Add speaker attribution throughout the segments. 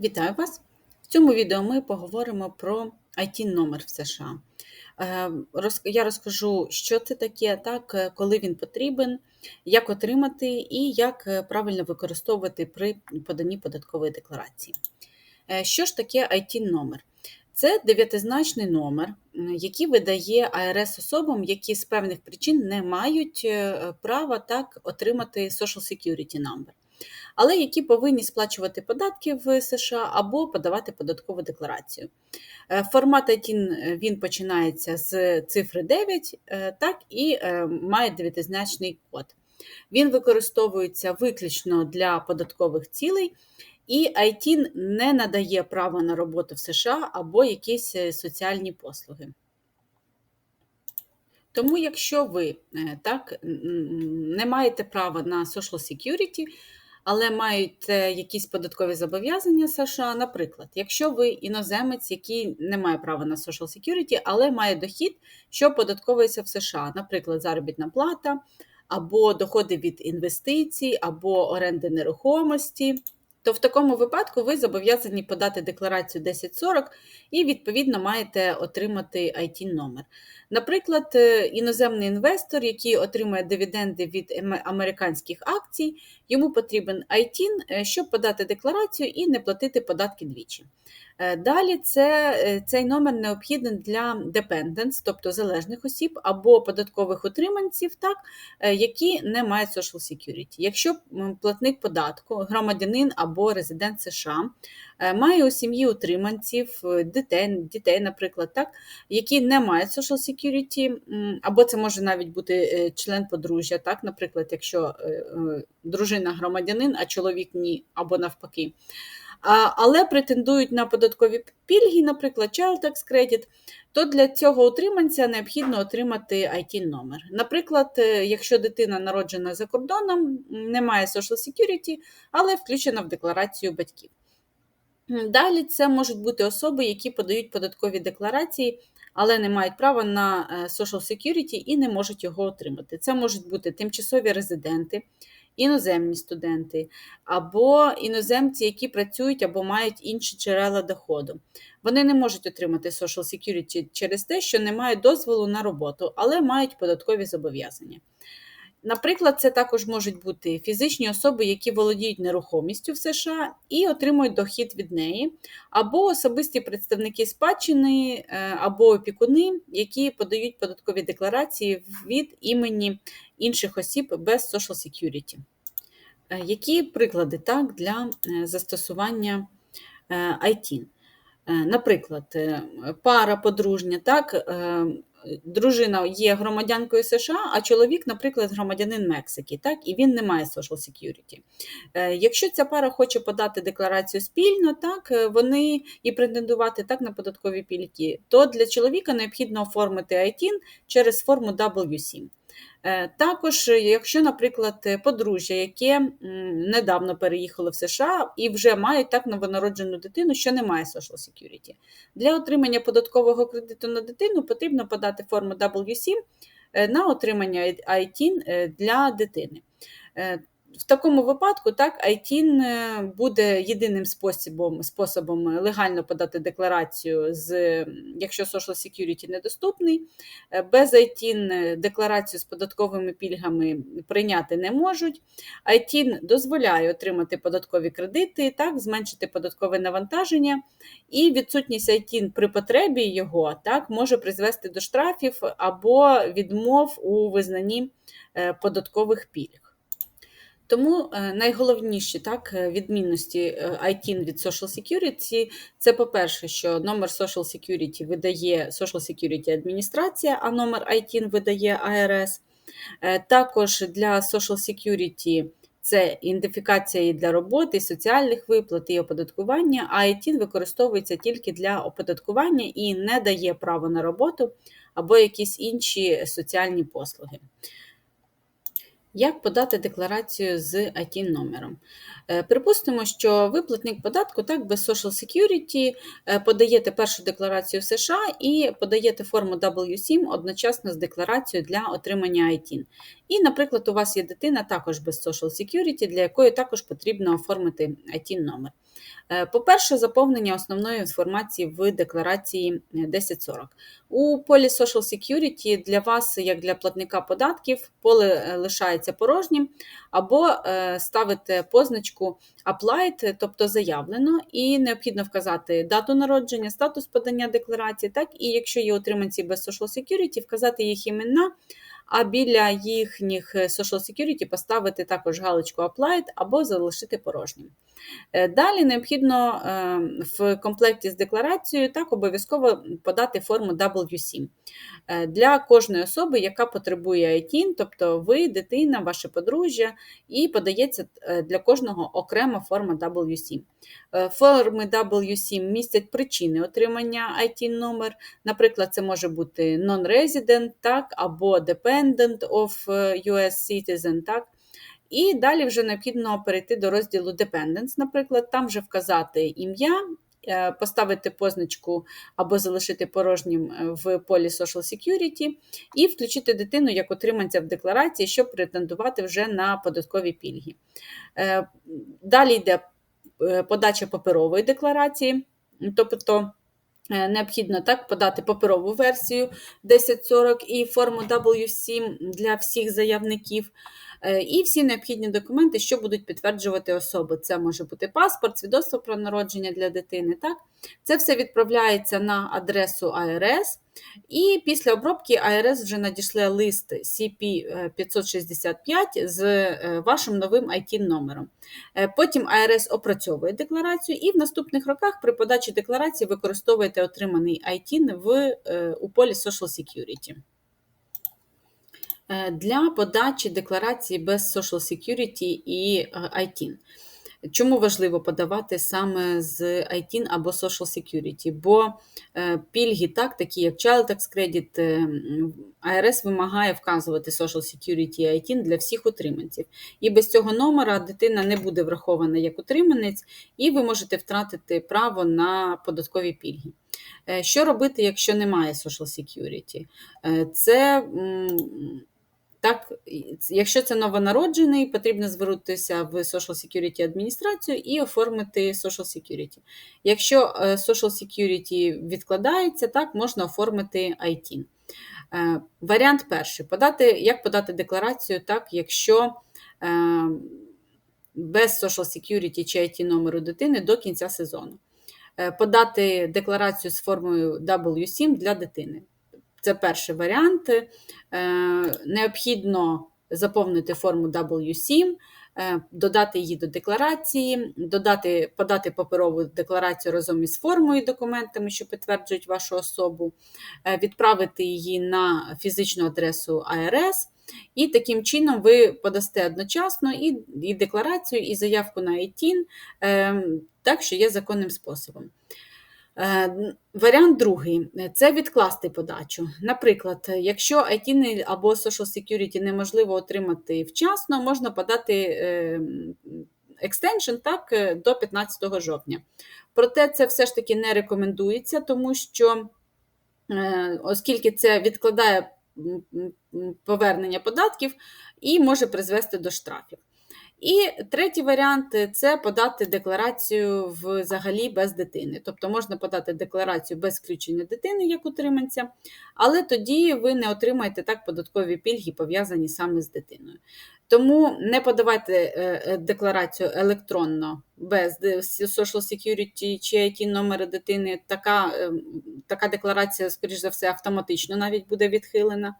Speaker 1: Вітаю вас! В цьому відео ми поговоримо про IT-номер в США. Е, я розкажу, що це таке, так, е, коли він потрібен, як отримати і як е, правильно використовувати при поданні податкової декларації. Що ж таке IT-номер? Це дев'ятизначний номер, який видає АРС особам, які з певних причин не мають права так отримати Social Security Number але які повинні сплачувати податки в США або подавати податкову декларацію. Е, формат ITIN е, він починається з цифри 9, е, так і має дев'ятизначний код. Він використовується виключно для податкових цілей. І ITIN не надає права на роботу в США або якісь соціальні послуги. Тому, якщо ви так, не маєте права на Social Security, але мають якісь податкові зобов'язання США. Наприклад, якщо ви іноземець, який не має права на Social Security, але має дохід, що податковується в США, наприклад, заробітна плата, або доходи від інвестицій, або оренди нерухомості то в такому випадку ви зобов'язані подати декларацію 1040 і, відповідно, маєте отримати it номер Наприклад, е, іноземний інвестор, який отримує дивіденди від американських акцій, йому потрібен ITIN, е, щоб подати декларацію і не платити податки двічі. Е, далі це, е, цей номер необхідний для dependents, тобто залежних осіб або податкових утриманців, так, е, які не мають Social Security. Якщо платник податку, громадянин або резидент США має у сім'ї утриманців, дітей, дітей, наприклад, так, які не мають Social Security, або це може навіть бути член подружжя, так, наприклад, якщо дружина громадянин, а чоловік ні, або навпаки але претендують на податкові пільги, наприклад, Child Tax Credit, то для цього утриманця необхідно отримати it номер Наприклад, е, якщо дитина народжена за кордоном, не має Social Security, але включена в декларацію батьків. Далі це можуть бути особи, які подають податкові декларації, але не мають права на е, Social Security і не можуть його отримати. Це можуть бути тимчасові резиденти, іноземні студенти, або іноземці, які працюють або мають інші джерела доходу. Вони не можуть отримати Social Security через те, що не мають дозволу на роботу, але мають податкові зобов'язання. Наприклад, це також можуть бути фізичні особи, які володіють нерухомістю в США і отримують дохід від неї, або особисті представники спадщини, е, або опікуни, які подають податкові декларації від імені інших осіб без Social Security. Е, які приклади так, для е, застосування ITIN? Наприклад, пара подружня, так, дружина є громадянкою США, а чоловік, наприклад, громадянин Мексики, так, і він не має Social Security. Е, якщо ця пара хоче подати декларацію спільно, так, е, вони і претендувати так на податкові пільги, то для чоловіка необхідно оформити ITIN через форму W7. Е, також, е, якщо, наприклад, е, подружжя, яке недавно переїхало в США і вже мають так новонароджену дитину, що не має Social Security. Для отримання податкового кредиту на дитину потрібно подати форму W7 на отримання ITIN для дитини. В такому випадку так, е, буде єдиним способом способом легально подати декларацію, з, якщо Social Security недоступний. Е, без е, декларацію з податковими пільгами прийняти не можуть. ITIN дозволяє отримати податкові кредити, так, зменшити податкове навантаження, і відсутність ITIN при потребі його так, може призвести до штрафів або відмов у визнанні податкових пільг. Тому е, найголовніші так, е, відмінності ITIN е, від Social Security це, по-перше, що номер Social Security видає Social Security адміністрація, а номер ITIN видає АРС. Також для Social Security це ідентифікація для роботи, соціальних виплат і оподаткування, а ITIN використовується тільки для оподаткування і не дає право на роботу або якісь інші соціальні послуги. Як подати декларацію з it номером? Е, припустимо, що ви платник податку так без Social Security е, подаєте першу декларацію в США і подаєте форму W7 одночасно з декларацією для отримання ITIN. І, наприклад, у вас є дитина також без Social Security, для якої також потрібно оформити it номер По-перше, заповнення основної інформації в декларації е, 1040. У полі Social Security для вас, як для платника податків, поле е, лишається порожнім, або е, ставите позначку Applied, тобто заявлено, і необхідно вказати дату народження, статус подання декларації, так і якщо є утриманці без Social Security, вказати їх імена, а біля їхніх е, Social Security поставити також галочку Applied або залишити порожнім. Е, Далі необхідно е, в комплекті з декларацією так обов'язково подати форму W7 е, для кожної особи, яка потребує ITIN, тобто ви, дитина, ваше подружжя, і подається для кожного окрема форма W7. Е, Форми W7 містять причини отримання ITIN номер. Наприклад, це може бути non-resident, так, або dependent of е, US citizen, так. І далі вже необхідно перейти до розділу Dependents, наприклад, там вже вказати ім'я, е, поставити позначку або залишити порожнім е, в полі Social Security і включити дитину як отриманця в декларації, щоб претендувати вже на податкові пільги. Далі йде подача паперової декларації, тобто необхідно так подати паперову версію 1040 і форму W7 для всіх заявників. Е, І всі необхідні документи, що будуть підтверджувати особи. Це може бути паспорт, свідоцтво про народження для дитини. Так? Це все відправляється на адресу АРС, і після обробки АРС вже надійшле лист CP565 з е, вашим новим IT-номером. Е, Потім АРС опрацьовує декларацію, і в наступних роках при подачі декларації використовуєте отриманий ITIN в, е, у полі Social Security. Е, Для подачі декларації без Social Security і е, ITIN. Чому важливо подавати саме з ITIN або Social Security? Бо е, пільги, так, такі як Child Tax Credit, АРС вимагає вказувати Social Security і ITIN для всіх утриманців. І без цього номера дитина не буде врахована як утриманець, і ви можете втратити право на податкові пільги. Що робити, якщо немає Social Security? Це так, якщо це новонароджений, потрібно звернутися в Social Security адміністрацію і оформити Social Security. Якщо е, Social Security відкладається, так, можна оформити ITIN. Е, Варіант перший. Подати, як подати декларацію, так, якщо е, без Social Security чи IT номеру дитини до кінця сезону. Подати декларацію з формою W7 для дитини. Це перший варіант. Е, Необхідно заповнити форму W7, е, додати її до декларації, додати, подати паперову декларацію разом із формою і документами, що підтверджують вашу особу, е, відправити її на фізичну адресу АРС. І таким чином ви подасте одночасно і, і декларацію, і заявку на ITIN, е, так що є законним способом. Е, Варіант другий це відкласти подачу. Наприклад, якщо ITIN або Social Security неможливо отримати вчасно, можна подати е, екстеншн так, е, до 15 жовтня. Проте це все ж таки не рекомендується, тому що, оскільки це відкладає повернення податків і може призвести до штрафів. І третій варіант е, це подати декларацію взагалі без дитини. Тобто можна подати декларацію без включення дитини як утриманця, але тоді ви не отримаєте так податкові пільги, пов'язані саме з дитиною. Тому не подавайте е, е, декларацію електронно без Social Security чи IT номера дитини. Така, е, така декларація, скоріш за все, автоматично навіть буде відхилена.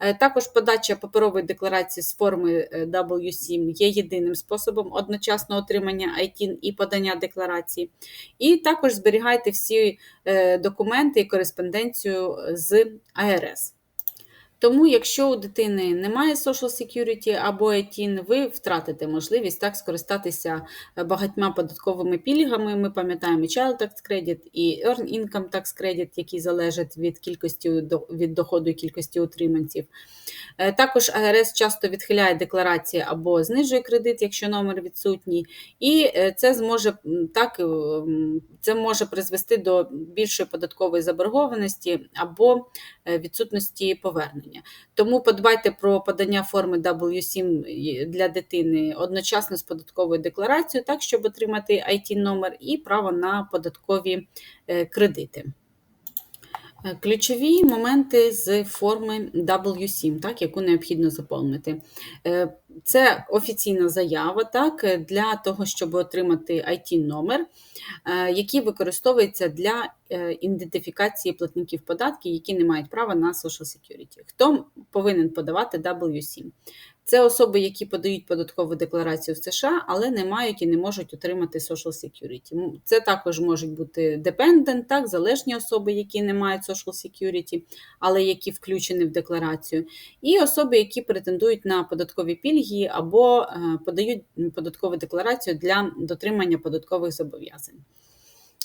Speaker 1: Е, Також подача паперової декларації з форми е, W7 є єдиним способом одночасного отримання ITIN і подання декларації. І також зберігайте всі е, документи і кореспонденцію з АРС. Тому, якщо у дитини немає Social Security або ITIN, ви втратите можливість так скористатися е, багатьма податковими пільгами. Ми пам'ятаємо Child Tax Credit, і Earn Income Tax Credit, які залежать від кількості від доходу і кількості утриманців. Е, Також АРС часто відхиляє декларації або знижує кредит, якщо номер відсутній, і е, це зможе так, це може призвести до більшої податкової заборгованості або відсутності повернення. Утримання. Тому подбайте про подання форми W7 для дитини одночасно з податковою декларацією, так, щоб отримати IT-номер і право на податкові е, кредити. Е, Ключові моменти з форми W7, так, яку необхідно заповнити. Е, Це офіційна заява так, для того, щоб отримати IT-номер, е, який використовується для ідентифікації платників податків, які не мають права на Social Security. Хто повинен подавати W7? Це особи, які подають податкову декларацію в США, але не мають і не можуть отримати Social Security. Це також можуть бути dependent, так, залежні особи, які не мають Social Security, але які включені в декларацію, і особи, які претендують на податкові пільги або е, подають податкову декларацію для дотримання податкових зобов'язань.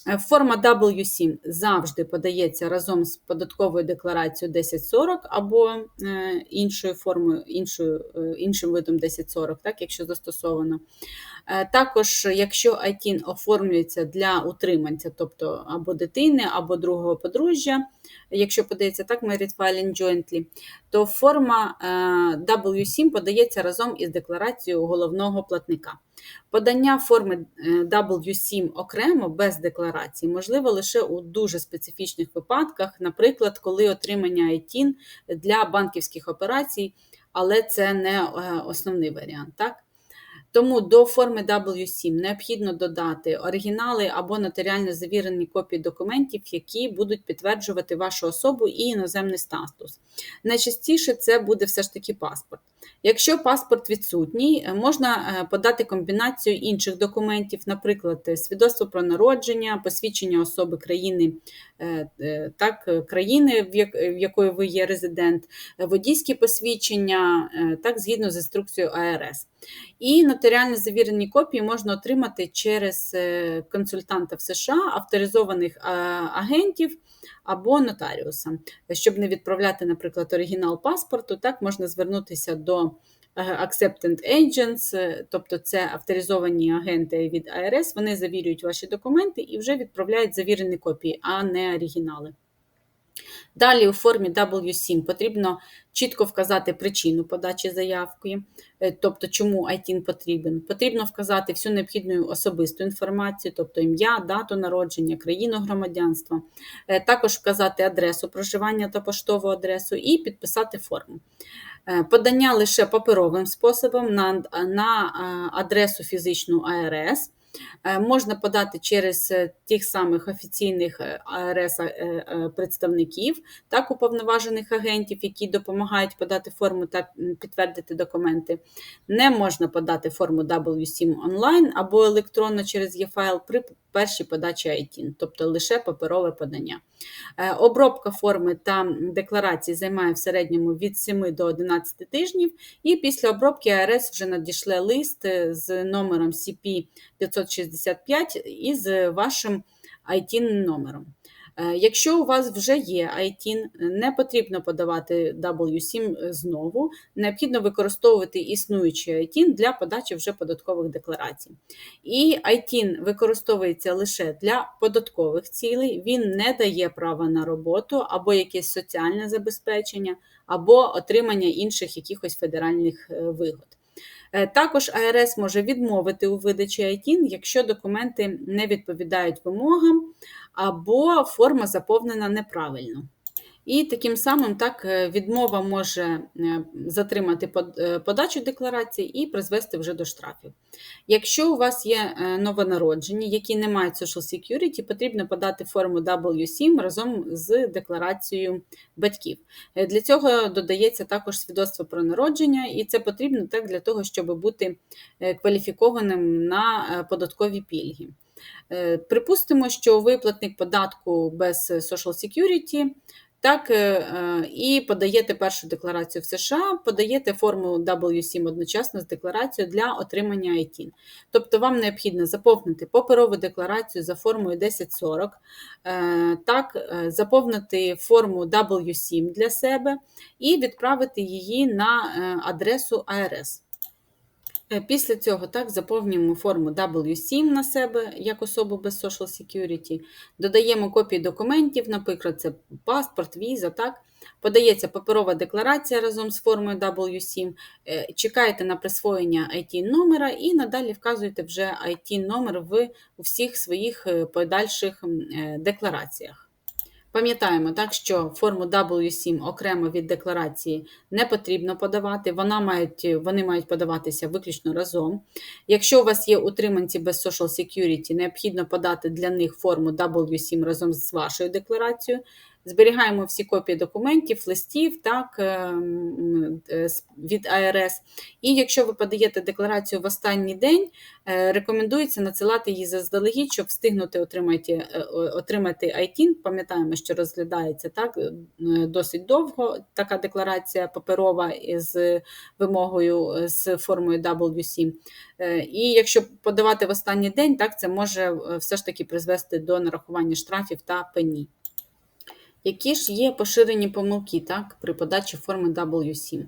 Speaker 1: Е, Форма W7 завжди подається разом з податковою декларацією 1040 або е, іншою формою, іншою, е, іншим видом 1040, так, якщо застосовано. Е, Також, якщо ITIN оформлюється для утриманця, тобто або дитини, або другого подружжя, якщо подається так, married filing jointly, то форма е, W7 подається разом із декларацією головного платника. Подання форми е, W7 окремо без декларації можливо лише у дуже специфічних випадках, наприклад, коли отримання ITIN для банківських операцій, але це не основний варіант. Так? Тому до форми W7 необхідно додати оригінали або нотаріально завірені копії документів, які будуть підтверджувати вашу особу і іноземний статус. Найчастіше це буде все ж таки паспорт. Якщо паспорт відсутній, е, можна е, подати комбінацію інших документів, наприклад, е, свідоцтво про народження, посвідчення особи країни, так, країни, в якої ви є резидент, водійські посвідчення, так, згідно з інструкцією АРС. І нотаріально завірені копії можна отримати через консультанта в США, авторизованих агентів або нотаріуса. Щоб не відправляти, наприклад, оригінал паспорту, так можна звернутися до е, Acceptant Agents, е, тобто це авторизовані агенти від АРС, вони завірюють ваші документи і вже відправляють завірені копії, а не оригінали. Далі у формі W7 потрібно чітко вказати причину подачі заявки, е, тобто чому ITIN потрібен. Потрібно вказати всю необхідну особисту інформацію, тобто ім'я, дату народження, країну громадянства, також вказати адресу проживання та поштову адресу і підписати форму. Е, Подання лише паперовим способом на, на е, адресу фізичну АРС. Е, Можна подати через е, тих самих офіційних е, АРС представників, так уповноважених агентів, які допомагають подати форму та підтвердити документи. Не можна подати форму W7 онлайн або електронно через e-файл при першій подачі ITIN, тобто лише паперове подання. Обробка форми та декларації займає в середньому від 7 до 11 тижнів, і після обробки АРС вже надішле лист з номером CP 565 і з вашим ITIN номером. Е, Якщо у вас вже є ITIN, не потрібно подавати W7 знову, необхідно використовувати існуючий ITIN для подачі вже податкових декларацій. І ITIN використовується лише для податкових цілей, він не дає права на роботу або якесь соціальне забезпечення, або отримання інших якихось федеральних е, вигод. Е, Також АРС може відмовити у видачі ITIN, якщо документи не відповідають вимогам або форма заповнена неправильно. І таким самим так е, відмова може е, затримати е, подачу декларації і призвести вже до штрафів. Якщо у вас є новонароджені, які не мають Social Security, потрібно подати форму W7 разом з декларацією батьків. Для цього додається також свідоцтво про народження, і це потрібно так для того, щоб бути кваліфікованим на податкові пільги. Припустимо, що ви платник податку без Social Security, так, е, е, і подаєте першу декларацію в США, подаєте форму W7 одночасно з декларацією для отримання ITIN. Тобто вам необхідно заповнити паперову декларацію за формою 1040, е, так, заповнити форму W7 для себе і відправити її на адресу АРС. Е, Після цього так заповнюємо форму W7 на себе як особу без Social Security, додаємо копії документів, наприклад, це паспорт, віза, так, подається паперова декларація разом з формою W7, е, чекаєте на присвоєння IT номера і надалі вказуєте вже IT номер в у всіх своїх е, подальших деклараціях. Пам'ятаємо, так, що форму W7 окремо від декларації не потрібно подавати, вона мають, вони мають подаватися виключно разом. Якщо у вас є утриманці без Social Security, необхідно подати для них форму W7 разом з вашою декларацією. Зберігаємо всі копії документів, листів так, ем, е, від АРС. І якщо ви подаєте декларацію в останній день, е, рекомендується надсилати її заздалегідь, щоб встигнути отримати е, отримати ITIN. Пам'ятаємо, що розглядається так досить довго така декларація паперова з вимогою з формою W7. І якщо подавати в останній день, так це може все ж таки призвести до нарахування штрафів та пені. Які ж є поширені помилки так, при подачі форми W7?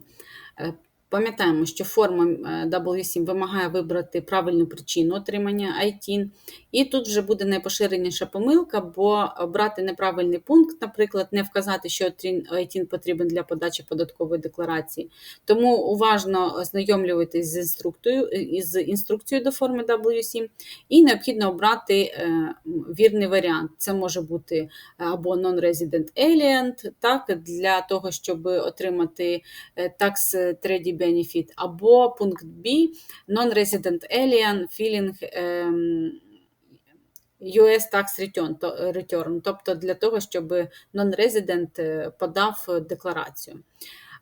Speaker 1: Пам'ятаємо, що форма е, W7 вимагає вибрати правильну причину отримання ITIN. І тут вже буде найпоширеніша помилка, бо обрати неправильний пункт, наприклад, не вказати, що ITIN потрібен для подачі податкової декларації. Тому уважно ознайомлюватись з інструкцією, з інструкцією до форми W7, і необхідно обрати е, вірний варіант. Це може бути або non-resident alien, так, для того, щоб отримати е, tax credit benefit, або пункт B non-resident alien filling ем, US Tax Return, тобто для того, щоб non-resident е, подав декларацію.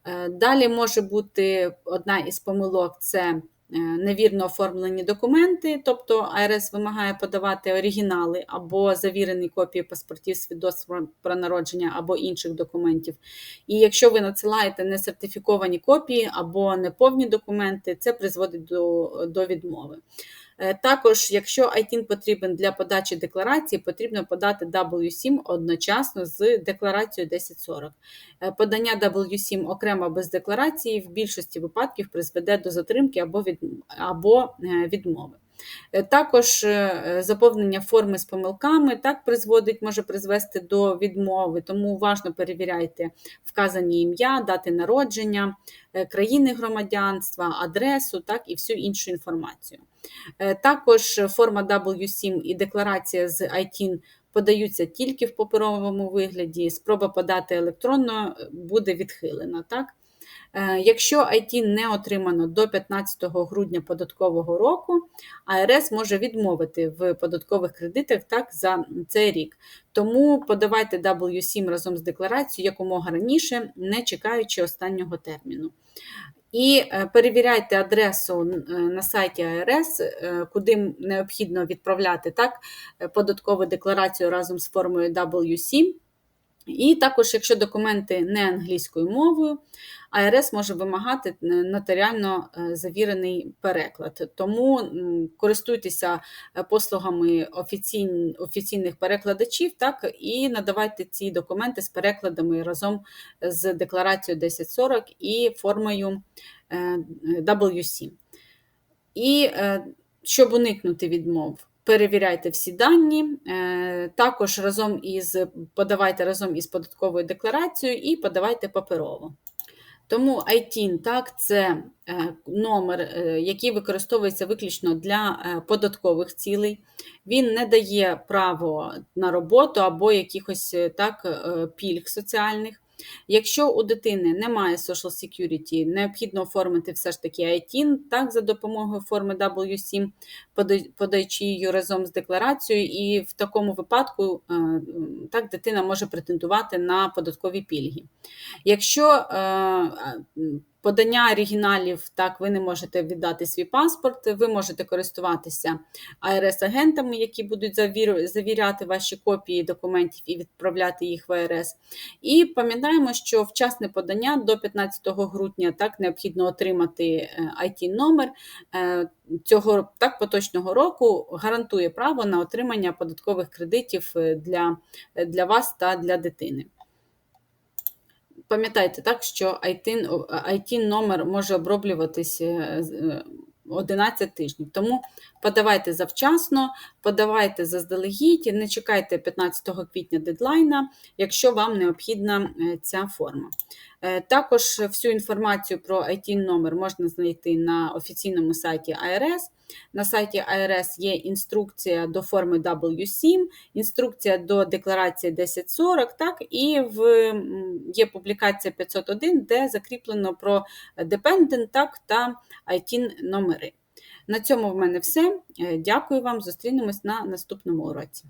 Speaker 1: Е, далі може бути одна із помилок це невірно оформлені документи, тобто АРС вимагає подавати оригінали або завірені копії паспортів, свідоцтв про народження або інших документів. І якщо ви надсилаєте несертифіковані копії або неповні документи, це призводить до, до відмови. Е, також, якщо ITIN потрібен для подачі декларації, потрібно подати W7 одночасно з декларацією 1040. Е, подання W7 окремо без декларації в більшості випадків призведе до затримки або е, відмови. Також заповнення форми з помилками так призводить, може призвести до відмови, тому уважно перевіряйте вказані ім'я, дати народження, країни громадянства, адресу так, і всю іншу інформацію. Е, також форма W7 і декларація з ITIN подаються тільки в паперовому вигляді. Спроба подати електронно буде відхилена. Так? Е, якщо IT не отримано до 15 грудня податкового року, АРС може відмовити в податкових кредитах так за цей рік. Тому подавайте W7 разом з декларацією якомога раніше, не чекаючи останнього терміну. І е, перевіряйте адресу е, на сайті АРС, куди необхідно відправляти так, податкову декларацію разом з формою W7. І також, якщо документи не англійською мовою, АРС може вимагати нотаріально завірений переклад. Тому користуйтеся послугами офіційних перекладачів так, і надавайте ці документи з перекладами разом з декларацією 1040 і формою W7. І щоб уникнути відмов, перевіряйте всі дані, е, також разом із подавайте разом із податковою декларацією і подавайте паперово. Тому ITIN так, це е, номер, е, який використовується виключно для податкових цілей. Він не дає право на роботу або якихось так, пільг соціальних. Якщо у дитини немає Social Security, необхідно оформити все ж таки ITIN, так, за допомогою форми W7, подаючи її разом з декларацією, і в такому випадку е, так, дитина може претендувати на податкові пільги. Якщо е, подання оригіналів, так, ви не можете віддати свій паспорт, ви можете користуватися АРС-агентами, які будуть завіряти ваші копії документів і відправляти їх в АРС. І пам'ятаємо, що вчасне подання до 15 грудня так, необхідно отримати it е, номер е, цього так поточного року гарантує право на отримання податкових кредитів е, для, для вас та для дитини. Пам'ятайте так, що IT, номер може оброблюватись е, 11 тижнів. Тому подавайте завчасно, подавайте заздалегідь, не чекайте 15 квітня дедлайна, якщо вам необхідна е, ця форма. Е, Також всю інформацію про IT номер можна знайти на офіційному сайті АРС. На сайті АРС є інструкція до форми W7, інструкція до декларації 1040, так, і в, є публікація 501, де закріплено про Dependent так, та IT номери. На цьому в мене все. Е, Дякую вам. Зустрінемось на наступному уроці.